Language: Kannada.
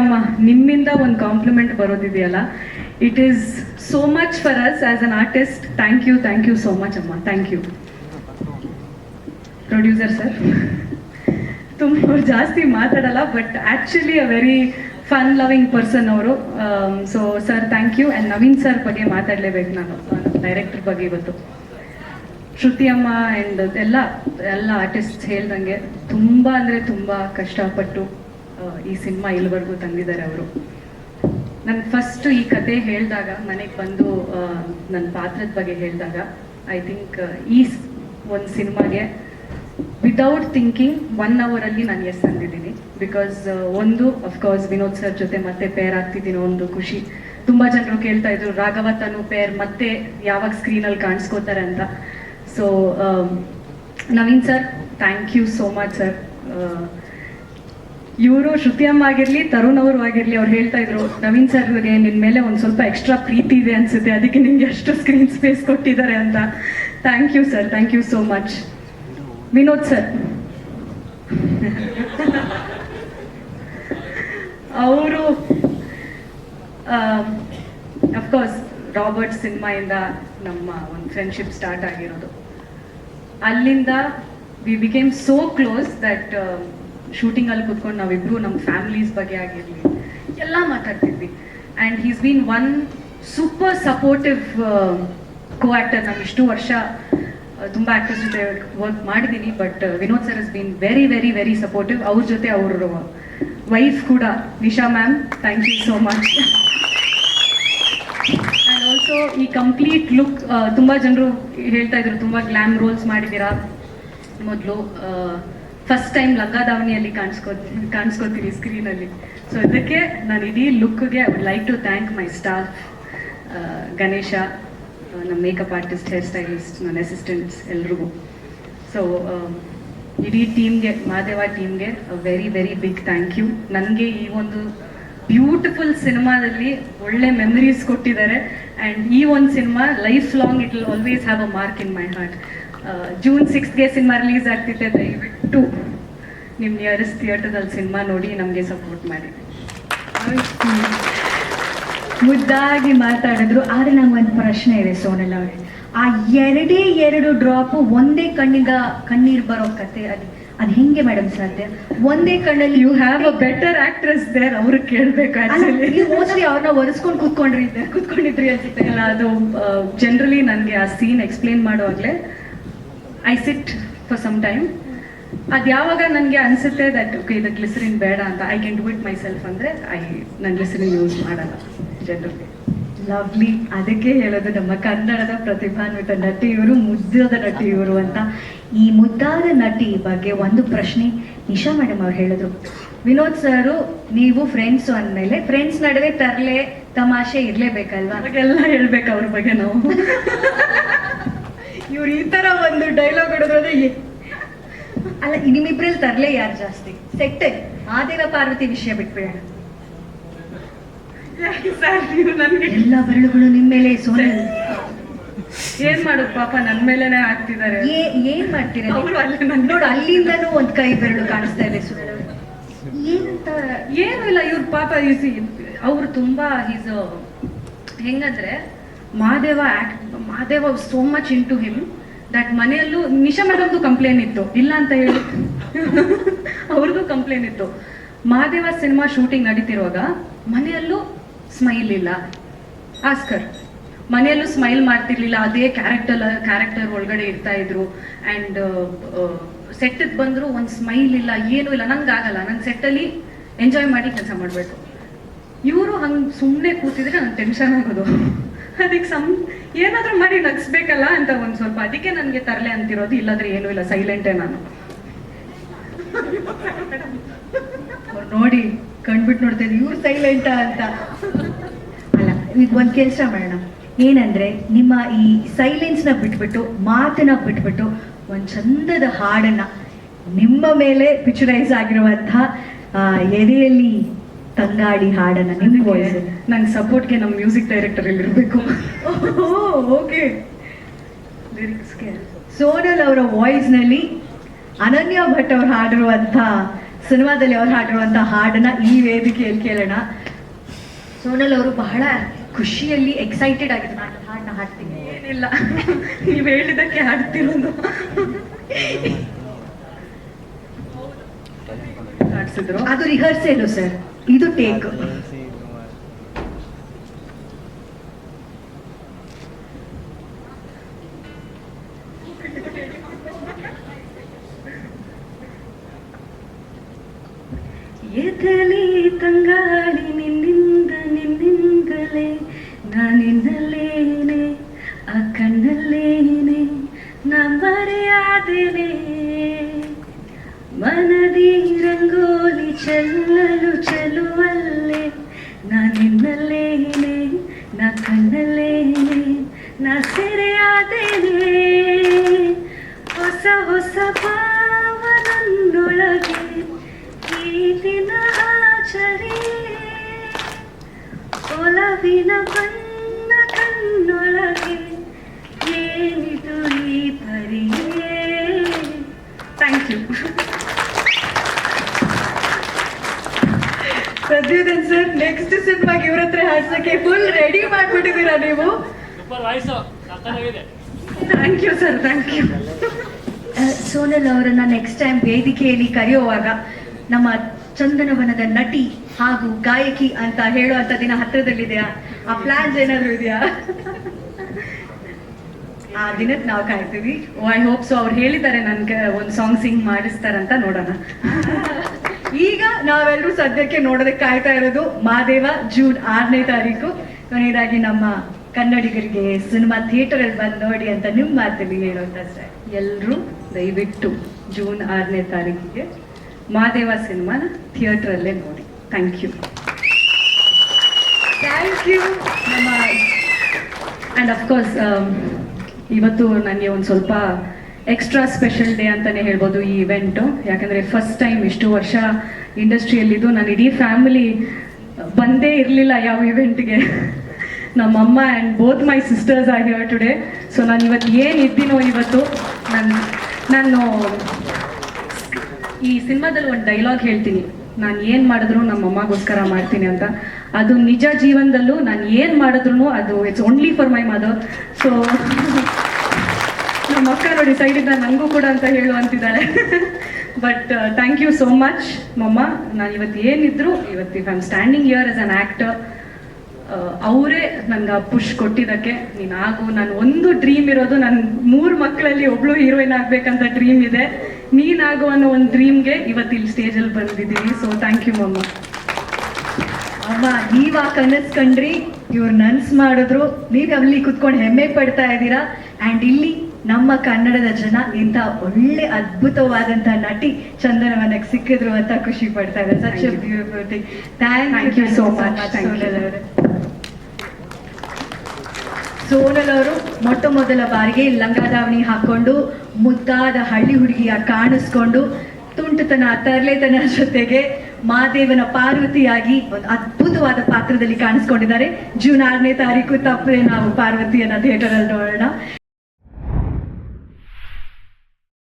ಅಮ್ಮ ನಿಮ್ಮಿಂದ ಒಂದು compliment ಬರೋದಿದೆಯಲ್ಲ? It is so much for us as an artist thank you thank you so much ಅಮ್ಮ ಥ್ಯಾಂಕ್ ಯು ಪ್ರೊಡ್ಯೂಸರ್ ಸರ್ ತುಂಬ ಜಾಸ್ತಿ ಮಾತಾಡಲ್ಲ but actually a very fun loving person ಅವರು. So sir thank you and Naveen sir ಬಗ್ಗೆ ಮಾತಾಡಲೇಬೇಕು ನಾನು ಡೈರೆಕ್ಟರ್ ಬಗ್ಗೆ ಇವತ್ತು. ಶ್ರುತಿ ಅಮ್ಮ ಆ್ಯಂಡ್ ಎಲ್ಲ ಎಲ್ಲ ಆರ್ಟಿಸ್ಟ್ ಹೇಳ್ದಂಗೆ ತುಂಬ ಅಂದರೆ ತುಂಬ ಕಷ್ಟಪಟ್ಟು ಈ ಸಿನಿಮಾ ಇಲ್ಲಿವರೆಗೂ ತಂದಿದ್ದಾರೆ ಅವರು. ನನ್ಗೆ ಫಸ್ಟ್ ಈ ಕತೆ ಹೇಳಿದಾಗ, ಮನೆಗೆ ಬಂದು ನನ್ನ ಪಾತ್ರದ ಬಗ್ಗೆ ಹೇಳಿದಾಗ ಐ ಥಿಂಕ್ ಈ ಒಂದು ಸಿನಿಮಾಗೆ ವಿತೌಟ್ ಥಿಂಕಿಂಗ್ ಒನ್ ಅವರಲ್ಲಿ ನಾನು ಎಸ್ ತಂದಿದ್ದೀನಿ ಬಿಕಾಸ್ ಒಂದು ಅಫ್ಕೋರ್ಸ್ ವಿನೋದ್ ಸರ್ ಜೊತೆ ಮತ್ತೆ ಪೇರ್ ಆಗ್ತಿದ್ದೀನೋ, ಒಂದು ಖುಷಿ. ತುಂಬ ಜನರು ಕೇಳ್ತಾ ಇದ್ರು, ರಾಘವ ತನು ಪೇರ್ ಮತ್ತೆ ಯಾವಾಗ ಸ್ಕ್ರೀನಲ್ಲಿ ಕಾಣಿಸ್ಕೋತಾರೆ ಅಂತ. So Naveen sir thank you so much sir ಇವರು ಶ್ರುತಿ ಅಮ್ಮ ಆಗಿರ್ಲಿ, ತರುಣ್ ಅವರು ಆಗಿರ್ಲಿ, ಅವ್ರು ಹೇಳ್ತಾ ಇದ್ರು, ನವೀನ್ ಸರ್ಗೆ ನಿನ್ ಮೇಲೆ ಒಂದು ಸ್ವಲ್ಪ ಎಕ್ಸ್ಟ್ರಾ ಪ್ರೀತಿ ಇದೆ ಅನ್ಸುತ್ತೆ, ಅದಕ್ಕೆ ನಿಮ್ಗೆ ಅಷ್ಟು ಸ್ಕ್ರೀನ್ ಸ್ಪೇಸ್ ಕೊಟ್ಟಿದ್ದಾರೆ ಅಂತ. Thank you sir thank you so much Vinod sir ಅವರು ಅಫ್ಕೋರ್ಸ್ ರಾಬರ್ಟ್ ಸಿನಿಮಾಯಿಂದ ನಮ್ಮ ಒಂದು ಫ್ರೆಂಡ್ಶಿಪ್ ಸ್ಟಾರ್ಟ್ ಆಗಿರೋದು. ಅಲ್ಲಿಂದ we became so close that shooting ಅಲ್ಲಿ ಕುತ್ಕೊಂಡು ನಾವಿಬ್ರು ನಮ್ಮ ಫ್ಯಾಮಿಲೀಸ್ ಬಗ್ಗೆ ಆಗಿರಲಿ, ಎಲ್ಲ ಮಾತಾಡ್ತಿದ್ವಿ. And he's been one super supportive co actor ನಾನು ಇಷ್ಟು ವರ್ಷ ತುಂಬ ಆ್ಯಕ್ಟರ್ಸ್ ಜೊತೆ ವರ್ಕ್ ಮಾಡಿದ್ದೀನಿ but Vinod sir is been very very very supportive ಅವ್ರ ಜೊತೆ ಅವ್ರ ವೈಫ್ ಕೂಡ. Nisha ma'am thank you so much and also ಈ ಕಂಪ್ಲೀಟ್ ಲುಕ್ ತುಂಬ ಜನರು ಹೇಳ್ತಾ ಇದ್ರು, ತುಂಬ ಗ್ಲ್ಯಾಮ್ ರೋಲ್ಸ್ ಮಾಡಿದ್ದೀರಾ ಮೊದಲು ಫಸ್ಟ್ ಟೈಮ್ ಲಂಗ ದಾವಣಿಯಲ್ಲಿ ಕಾಣಿಸ್ಕೊ ಕಾಣಿಸ್ಕೊತೀನಿ ಸ್ಕ್ರೀನಲ್ಲಿ ಸೊ ಇದಕ್ಕೆ ನಾನು ಇಡೀ ಲುಕ್ಗೆ I would like to thank my staff Ganesha, ನಮ್ಮ ಮೇಕಪ್ ಆರ್ಟಿಸ್ಟ್ ಹೇರ್ ಸ್ಟೈಲಿಸ್ಟ್ ನನ್ನ ಅಸಿಸ್ಟೆಂಟ್ಸ್ ಎಲ್ರಿಗೂ. ಸೊ ಇಡೀ ಟೀಮ್ಗೆ ಮಾದೇವ ಟೀಮ್ಗೆ very very big thank you ನನಗೆ ಈ ಒಂದು ಬ್ಯೂಟಿಫುಲ್ ಸಿನಿಮಾದಲ್ಲಿ ಒಳ್ಳೆ ಮೆಮರೀಸ್ ಕೊಟ್ಟಿದ್ದಾರೆ. ಆ್ಯಂಡ್ ಈ ಒಂದು cinema life long it will always have a mark in my heart June ಸಿಕ್ಸ್ಗೆ cinema release ಆಗ್ತಿದ್ದೆ ದಯವಿಟ್ಟು. ನಿಮ್ಮ ನಿಯರೆಸ್ಟ್ ಥಿಯೇಟರ್ದಲ್ಲಿ ಸಿನಿಮಾ ನೋಡಿ ನಮಗೆ ಸಪೋರ್ಟ್ ಮಾಡಿ. ಮುದ್ದಾಗಿ ಮಾತಾಡಿದ್ರು ಆದರೆ ನಂಗೆ ಒಂದು ಪ್ರಶ್ನೆ ಇದೆ ಸೋನಲ್ ಅವರೇ. ಆ ಎರಡೇ ಎರಡು ಡ್ರಾಪ್ ಒಂದೇ ಕಣ್ಣಿಗ ಕಣ್ಣೀರು ಬರೋ ಕತೆ ಅದು ಅದು ಹೆಂಗೆ ಮೇಡಮ್ ಸಾಧ್ಯ? ಒಂದೇ ಕಣ್ಣಲ್ಲಿ you have a better actress there ಅವ್ರಿಗೆ ಕೇಳಬೇಕು ಆ್ಯಕ್ಚುಲಿ ನೀವು ಮೋಸ್ಟ್ಲಿ ಅವ್ರನ್ನ ಒರೆಸ್ಕೊಂಡು ಕೂತ್ಕೊಂಡ್ರಿ ಕುತ್ಕೊಂಡಿದ್ರಿ ಕೂತ್ಕೊಂಡಿದ್ರಿ ಅನ್ಸುತ್ತೆ. ಅಲ್ಲ ಅದು ಜನರಲಿ ನನಗೆ ಆ scene explain ಮಾಡುವಾಗಲೇ I sit for some time ಅದು ಯಾವಾಗ ನನಗೆ ಅನಿಸುತ್ತೆ ದಟ್ ಓಕೆ ಇದು ಗ್ಲಿಸರಿನ್ ಬೇಡ ಅಂತ I can do it myself ಅಂದರೆ ಐ ನಾನು ಗ್ಲಿಸರಿನ್ ಯೂಸ್ ಮಾಡಲ್ಲ ಜನರಿಗೆ. ಲವ್ಲಿ ಅದಕ್ಕೆ ಹೇಳೋದು ನಮ್ಮ ಕನ್ನಡದ ಪ್ರತಿಭಾನ್ವಿತ ನಟಿ ಇವರು ಮುದ್ದಾದ ನಟಿ ಇವರು ಅಂತ. ಈ ಮುದ್ದಾದ ನಟಿ ಬಗ್ಗೆ ಒಂದು ಪ್ರಶ್ನೆ ನಿಶಾ ಮೇಡಮ್ ಅವ್ರು ಹೇಳಿದ್ರು. ವಿನೋದ್ ಸರ್ ನೀವು ಫ್ರೆಂಡ್ಸ್ ಅಂದಮೇಲೆ ಫ್ರೆಂಡ್ಸ್ ನಡುವೆ ತರಲೆ ತಮಾಷೆ ಇರ್ಲೇಬೇಕಲ್ವಾ? ಎಲ್ಲ ಹೇಳ್ಬೇಕು ಅವ್ರ ಬಗ್ಗೆ ನಾವು. ಇವ್ರು ಈ ತರ ಒಂದು ಡೈಲಾಗ್ ಹೊಡೆದ್ರೆ ಅಲ್ಲ ನಿಮ್ಮಿಬ್ರಲ್ಲಿ ತರ್ಲೆ ಯಾರು ಜಾಸ್ತಿ? ಸೆಟ್ ಮಾದೇವ ಪಾರ್ವತಿ ವಿಷಯ ಬಿಟ್ಬಿಡೋಣ. ಎಲ್ಲ ಬೆರಳುಗಳು ನಿಮ್ ಮೇಲೆ ಸೋನಲ್ ಏನ್ ಮಾಡೋದು ಪಾಪ? ನನ್ನ ಮೇಲೆನೆ ಆಗ್ತಿದ್ದಾರೆ ಏನ್ ಮಾಡ್ತೀರಾ? ನನ್- ನೋಡು ಅಲ್ಲಿಂದನೂ ಒಂದ್ ಕೈ ಬೆರಳು ಕಾಣಿಸ್ತಾ ಇದೆ ಅವ್ರೆ. ಏನಂತ? ಏನು ಇಲ್ಲ ಇವ್ರ ಪಾಪ ಅವರು ತುಂಬಾ ಈಸ್ ಹೆಂಗಂದ್ರೆ Mahadeva act Mahadeva so much into him that ಮನೆಯಲ್ಲೂ ನಿಶಾ ಮೇಡಮ್ದು ಕಂಪ್ಲೇಂಟ್ ಇತ್ತು. ಇಲ್ಲ ಅಂತ ಹೇಳಿ. ಅವ್ರದ್ದು ಕಂಪ್ಲೇಂಟ್ ಇತ್ತು. ಮಹಾದೇವ ಸಿನಿಮಾ ಶೂಟಿಂಗ್ ನಡೀತಿರುವಾಗ ಮನೆಯಲ್ಲೂ ಸ್ಮೈಲ್ ಇಲ್ಲ. ಆಸ್ಕರ್ ಮನೆಯಲ್ಲೂ ಸ್ಮೈಲ್ ಮಾಡ್ತಿರ್ಲಿಲ್ಲ. ಅದೇ ಕ್ಯಾರೆಕ್ಟರ್ ಕ್ಯಾರೆಕ್ಟರ್ ಒಳಗಡೆ ಇರ್ತಾ ಇದ್ರು. ಅಂಡ್ ಸೆಟ್ ಬಂದ್ರು ಒಂದು ಸ್ಮೈಲ್ ಇಲ್ಲ, ಏನೂ ಇಲ್ಲ. ನಂಗೆ ಆಗಲ್ಲ. ನನ್ನ ಸೆಟ್ಟಲ್ಲಿ ಎಂಜಾಯ್ ಮಾಡಿ ಕೆಲಸ ಮಾಡಬೇಕು. ಇವರು ಹಂಗೆ ಸುಮ್ಮನೆ ಕೂತಿದ್ರೆ ನಂಗೆ ಟೆನ್ಷನ್ ಆಗೋದು. ಅದಕ್ಕೆ ಸಮ್ ಏನಾದರೂ ಮಾಡಿ ನಗಿಸ್ಬೇಕಲ್ಲ ಅಂತ ಒಂದು ಸ್ವಲ್ಪ, ಅದಕ್ಕೆ ನನಗೆ ತರಲೆ ಅಂತಿರೋದು, ಇಲ್ಲಾದ್ರೆ ಏನೂ ಇಲ್ಲ, ಸೈಲೆಂಟೇ ನಾನು. ನೋಡಿ ಕಣ್ಬಿಟ್ಟು ನೋಡ್ತಾ ಇವ್ರು ಸೈಲೆಂಟ ಅಂತ. ಅಲ್ಲ, ಈಗ ಒಂದ್ ಕೆಲಸ ಮಾಡೋಣ. ಏನಂದ್ರೆ, ನಿಮ್ಮ ಈ ಸೈಲೆನ್ಸ್ನ ಬಿಟ್ಬಿಟ್ಟು, ಮಾತನ್ನ ಬಿಟ್ಬಿಟ್ಟು, ಒಂದ್ ಚಂದದ ಹಾಡನ್ನ ನಿಮ್ಮ ಮೇಲೆ ಪಿಕ್ಚರೈಸ್ ಆಗಿರುವಂತಹ ಎದೆಯಲ್ಲಿ ತಂಗಾಡಿ ಹಾಡನ್ನ ನಿಮ್ ವಾಯ್ಸ್ ನಂಗೆ ಸಪೋರ್ಟ್ಗೆ ನಮ್ಮ ಮ್ಯೂಸಿಕ್ ಡೈರೆಕ್ಟರ್ ಇರಬೇಕು. ಓಕೆ ಲಿರಿಕ್ಸ್ಗೆ ಸೋನಲ್ ಅವರ ವಾಯ್ಸ್ನಲ್ಲಿ ಅನನ್ಯ ಭಟ್ ಅವ್ರು ಹಾಡಿರುವಂತ ಸಿನಿಮಾದಲ್ಲಿ ಅವ್ರು ಹಾಡಿರುವಂತ ಹಾಡನ್ನ ಈ ವೇದಿಕೆಯಲ್ಲಿ ಕೇಳೋಣ. ಸೋನಲ್ ಅವರು ಬಹಳ ಖುಷಿಯಲ್ಲಿ ಎಕ್ಸೈಟೆಡ್ ಆಗಿದ್ರು. ನಾನು ಹಾಡನ್ನ ಹಾಡ್ತೀನಿ. ಏನಿಲ್ಲ. ನೀವು ಹೇಳಿದಕ್ಕೆ ಹಾಡ್ತಿರೋದು. ಅದು ಅದು ರಿಹರ್ಸಲ್ ಸರ್. ಇದು ಟೇಕ್ ಎದಲಿ ತಂಗಾಳಿ ನಿನ್ನಿಂದ ನಿನ್ನಿಂದಲೇ ನಾನಿನ್ನಲೇನೆ ಆ ಕಣ್ಣಲ್ಲೇನೆ ನಾ ಮರೆಯಾದೇನೆ ಮನದಿ ರಂಗೋಲಿ ಚೆಲ್ಲಲು ಚೆಲುವಲ್ಲೇ ನಾನಿನ್ನಲ್ಲೇನೆ ನಾ ಕಣ್ಣಲ್ಲೇನೆ ನಾ ಸೆರೆಯಾದೇನೆ ಹೊಸ ಹೊಸ ಭಾವನನ್ನೊಳಗೆ ಈ ದಿನ ಆಚರಿ ಒಲವಿನ ಬಣ್ಣ ಪ್ರದ್ಯುದನ್ ಸರ್ ನೆಕ್ಸ್ಟ್ ಸಿನಿಮಾಗೆ ಇವ್ರ ಹತ್ರ ಹಾಡ್ಸಕ್ಕೆ ಫುಲ್ ರೆಡಿ ಮಾಡ್ಬಿಟ್ಟಿದ್ದೀರಾ ನೀವು? ಸೂಪರ್ ವಾಯ್ಸು ಸಕ್ಕತ್ತಾಗಿದೆ thank you sir thank you Sonal ಅವರನ್ನ ನೆಕ್ಸ್ಟ್ ಟೈಮ್ ವೇದಿಕೆಯಲ್ಲಿ ಕರೆಯುವಾಗ ನಮ್ಮ ಚಂದನವನದ ನಟಿ ಹಾಗೂ ಗಾಯಕಿ ಅಂತ ಹೇಳುವಂತ ದಿನ ಹತ್ರದಲ್ಲಿದೆಯಾ? ಆ ಪ್ಲಾನ್ಸ್ ಏನಾದ್ರು ಇದೆಯಾ? ಆ ದಿನಕ್ಕೆ ನಾವು ಕಾಯ್ತೀವಿ. ಐ ಹೋಪ್ ಸೊ ಅವ್ರು ಹೇಳಿದ್ದಾರೆ ನನ್ಗೆ ಒಂದು ಸಾಂಗ್ ಸಿಂಗ್ ಮಾಡಿಸ್ತಾರಂತ ನೋಡೋಣ. ಈಗ ನಾವೆಲ್ಲರೂ ಸದ್ಯಕ್ಕೆ ನೋಡೋದಕ್ಕೆ ಕಾಯ್ತಾ ಇರೋದು ಮಾದೇವ ಜೂನ್ ಆರನೇ ತಾರೀಕು. ಕೊನೆಯದಾಗಿ ನಮ್ಮ ಕನ್ನಡಿಗರಿಗೆ ಸಿನಿಮಾ ಥಿಯೇಟರ್ ಅಲ್ಲಿ ಬಂದು ನೋಡಿ ಅಂತ ನಿಮ್ಮ ಮಾತಲ್ಲಿ ಹೇಳುವಂತ ಸರ್. ಎಲ್ಲರೂ ದಯವಿಟ್ಟು ಜೂನ್ ಆರನೇ ತಾರೀಕಿಗೆ ಮಾದೇವ ಸಿನಿಮಾನ ಥಿಯೇಟ್ರಲ್ಲೇ ನೋಡಿ. ಥ್ಯಾಂಕ್ ಯು ಥ್ಯಾಂಕ್ ಯು ನಮ್ಮ ಆ್ಯಂಡ್ ಅಫ್ಕೋರ್ಸ್ um, ಇವತ್ತು ನನಗೆ ಒಂದು ಸ್ವಲ್ಪ ಎಕ್ಸ್ಟ್ರಾ ಸ್ಪೆಷಲ್ ಡೇ ಅಂತಲೇ ಹೇಳ್ಬೋದು ಈ ಇವೆಂಟು ಯಾಕಂದರೆ ಫಸ್ಟ್ ಟೈಮ್ ಇಷ್ಟು ವರ್ಷ ಇಂಡಸ್ಟ್ರಿಯಲ್ಲಿದ್ದು ನಾನು ಇಡೀ ಫ್ಯಾಮಿಲಿ ಬಂದೇ ಇರಲಿಲ್ಲ ಯಾವ ಇವೆಂಟ್ಗೆ ನಮ್ಮಮ್ಮ and both my sisters are here today so ನಾನು ಇವತ್ತು ಏನು ಇದ್ದೀನೋ ಇವತ್ತು, ನಾನು ನಾನು ಈ ಸಿನಿಮಾದಲ್ಲಿ ಒಂದು ಡೈಲಾಗ್ ಹೇಳ್ತೀನಿ. ನಾನು ಏನು ಮಾಡಿದ್ರು ನಮ್ಮ ಅಮ್ಮಗೋಸ್ಕರ ಮಾಡ್ತೀನಿ ಅಂತ. ಅದು ನಿಜ ಜೀವನದಲ್ಲೂ ನಾನು ಏನು ಮಾಡಿದ್ರು ಅದು it's only for my mother so ನಮ್ಮ ಅಕ್ಕ ನೋಡಿ ಸೈಡಿಂದ ನನಗೂ ಕೂಡ ಅಂತ ಹೇಳು ಅಂತಿದ್ದಾಳೆ. But thank you so much mama. ನಾನು ಇವತ್ತು ಏನಿದ್ರು ಇವತ್ತು if I'm standing here as an actor ಅವರೇ ನಂಗೆ ಆ ಪುಷ್ ಕೊಟ್ಟಿದ್ದಕ್ಕೆ. ನೀನು ಆಗು, ನಾನು ಒಂದು ಡ್ರೀಮ್ ಇರೋದು ನನ್ನ ಮೂರು ಮಕ್ಕಳಲ್ಲಿ ಒಬ್ಳು ಹೀರೋಯಿನ್ ಆಗ್ಬೇಕಂತ ಡ್ರೀಮ್ ಇದೆ. ನೀನಾಗು ಅನ್ನೋ ಒಂದು ಡ್ರೀಮ್ಗೆ ಇವತ್ತು ಇಲ್ಲಿ ಸ್ಟೇಜಲ್ಲಿ ಬಂದಿದ್ದೀನಿ. ಸೊ ಥ್ಯಾಂಕ್ ಯು ಮಮ್ಮ. ಅಮ್ಮ, ನೀವ್ ಆ ಕನಸ್ ಕಂಡ್ರಿ, ಇವ್ರು ನನ್ಸ್ ಮಾಡಿದ್ರು. ನೀವು ಅಲ್ಲಿ ಕುತ್ಕೊಂಡು ಹೆಮ್ಮೆ ಪಡ್ತಾ ಇದ್ದೀರಾ? ಆ್ಯಂಡ್ ಇಲ್ಲಿ ನಮ್ಮ ಕನ್ನಡದ ಜನ ಇಂಥ ಒಳ್ಳೆ ಅದ್ಭುತವಾದಂತ ನಟಿ ಚಂದನವನಕ್ಕೆ ಸಿಕ್ಕಿದ್ರು ಅಂತ ಖುಷಿ ಪಡ್ತಾ ಇದೆ such. Beautiful thing thank you so much. Sonal Sonal ಅವರು ಮೊಟ್ಟ ಮೊದಲ ಬಾರಿಗೆ ಲಂಗಾದಾವಣಿ ಹಾಕೊಂಡು ಮುದ್ದಾದ ಹಳ್ಳಿ ಹುಡುಗಿಯ ಕಾಣಿಸ್ಕೊಂಡು ತುಂಟುತನ ತರಲೆತನ ಜೊತೆಗೆ ಮಾದೇವನ ಪಾರ್ವತಿಯಾಗಿ ಒಂದು ಅದ್ಭುತವಾದ ಪಾತ್ರದಲ್ಲಿ ಕಾಣಿಸ್ಕೊಂಡಿದ್ದಾರೆ. ಜೂನ್ ಆರನೇ ತಾರೀಕು ತಪ್ಪದೆ ನಾವು ಪಾರ್ವತಿಯನ್ನ ಥಿಯೇಟರ್ ಅಲ್ಲಿ ನೋಡೋಣ.